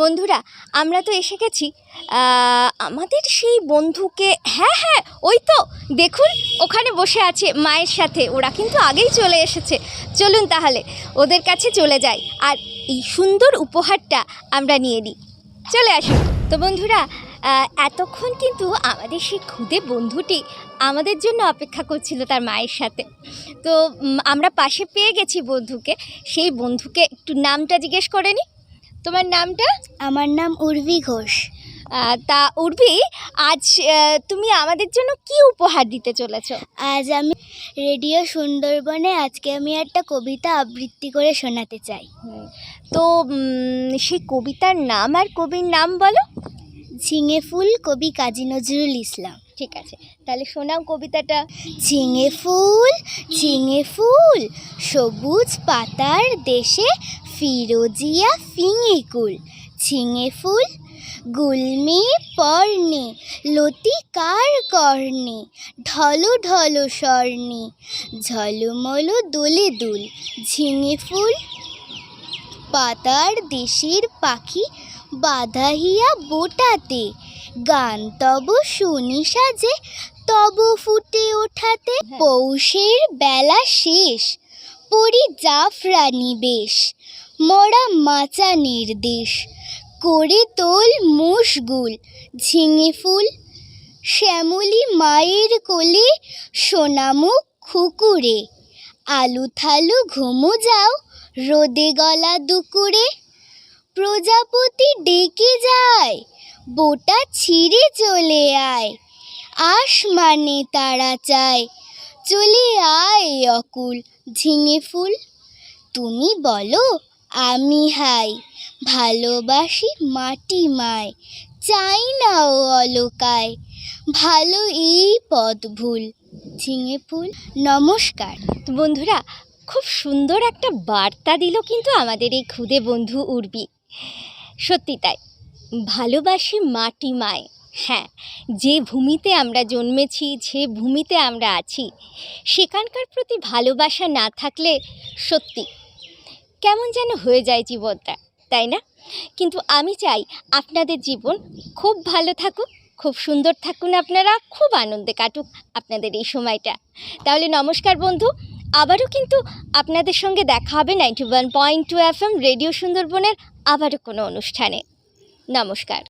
বন্ধুরা, আমরা তো এসে গেছি। আমাদের সেই বন্ধুকে হ্যাঁ হ্যাঁ ওই তো, দেখুন, ওখানে বসে আছে মায়ের সাথে। ওরা কিন্তু আগেই চলে এসেছে। চলুন তাহলে, ওদের কাছে চলে যাই। আর এই সুন্দর উপহারটা আমরা নিয়ে নিই। চলে আসুন। তো বন্ধুরা এতক্ষণ কিন্তু আমাদের সেই খুদে বন্ধুটি আমাদের জন্য অপেক্ষা করছিল তার মায়ের সাথে। তো আমরা পাশে পেয়ে গেছি বন্ধুকে। সেই বন্ধুকে একটু নামটা জিজ্ঞেস করে নি। তোমার নামটা? আমার নাম উর্বি ঘোষ। তা উর্বি আজ তুমি আমাদের জন্য কি উপহার দিতে চলেছো? আজ আমি রেডিও সুন্দরবনে আজকে আমি একটা কবিতা আবৃত্তি করে শোনাতে চাই। তো সেই কবিতার নাম আর কবির নাম বলো। ঝিঙে ফুল কবি কাজী নজরুল ইসলাম। ঠিক আছে তাহলে শোনাও কবিতাটা। ঝিঙে ফুল ঝিঙে ফুল সবুজ পাতার দেশে ফিরোজিয়া ফিঙে কুল ঝিঙে ফুল, গুলমি পর্ণে লতিকার কর্ণে, ঢলো ঢলো স্বর্ণে, ঝলমলো দোলে দুল, ঝিঙে ফুল। পাতার দেশের পাখি বাধাহিয়া বোটাতে, গান তব শুনি সাজে, তব ফুটে ওঠাতে। পৌষের বেলা শেষ পরি জাফরানি বেশ মরা মাচা নির্দেশ। করে তোল মুশগুল, ঝিঙে ফুল, শ্যামলি মায়ের কোলে সোনামুখ খুকুরে। আলু থালু ঘুমো যাও, রোদে গলা দুকুরে। প্রজাপতি ডেকে যায়, বোটা ছিঁড়ে চলে আয়। আসমানে তারা চায়, চলে আয় অকুল ঝিঙে ফুল। তুমি বলো আমি হাই, ভালোবাসি মাটি মায়, চাই না ও অলকায়। ভালো এই পথ ভুল, ঝিঙে ফুল, নমস্কার। বন্ধুরা, খুব সুন্দর একটা বার্তা দিল কিন্তু আমাদের এই খুদে বন্ধু উর্বি। সত্যি তাই, ভালোবাসি মাটি মায়। হ্যাঁ যে ভূমিতে আমরা জন্মেছি, যে ভূমিতে আমরা আছি, সেখানকার প্রতি ভালোবাসা না থাকলে সত্যি কেমন যেন হয়ে যায় জীবনটা, তাই না? কিন্তু আমি চাই আপনাদের জীবন খুব ভালো থাকুক, খুব সুন্দর থাকুন আপনারা, খুব আনন্দে কাটুক আপনাদের এই সময়টা। তাহলে নমস্কার বন্ধু, আবারও কিন্তু আপনাদের সঙ্গে দেখা হবে ninety one point two F M radio সুন্দরবনের আবারও কোনো অনুষ্ঠানে। নমস্কার।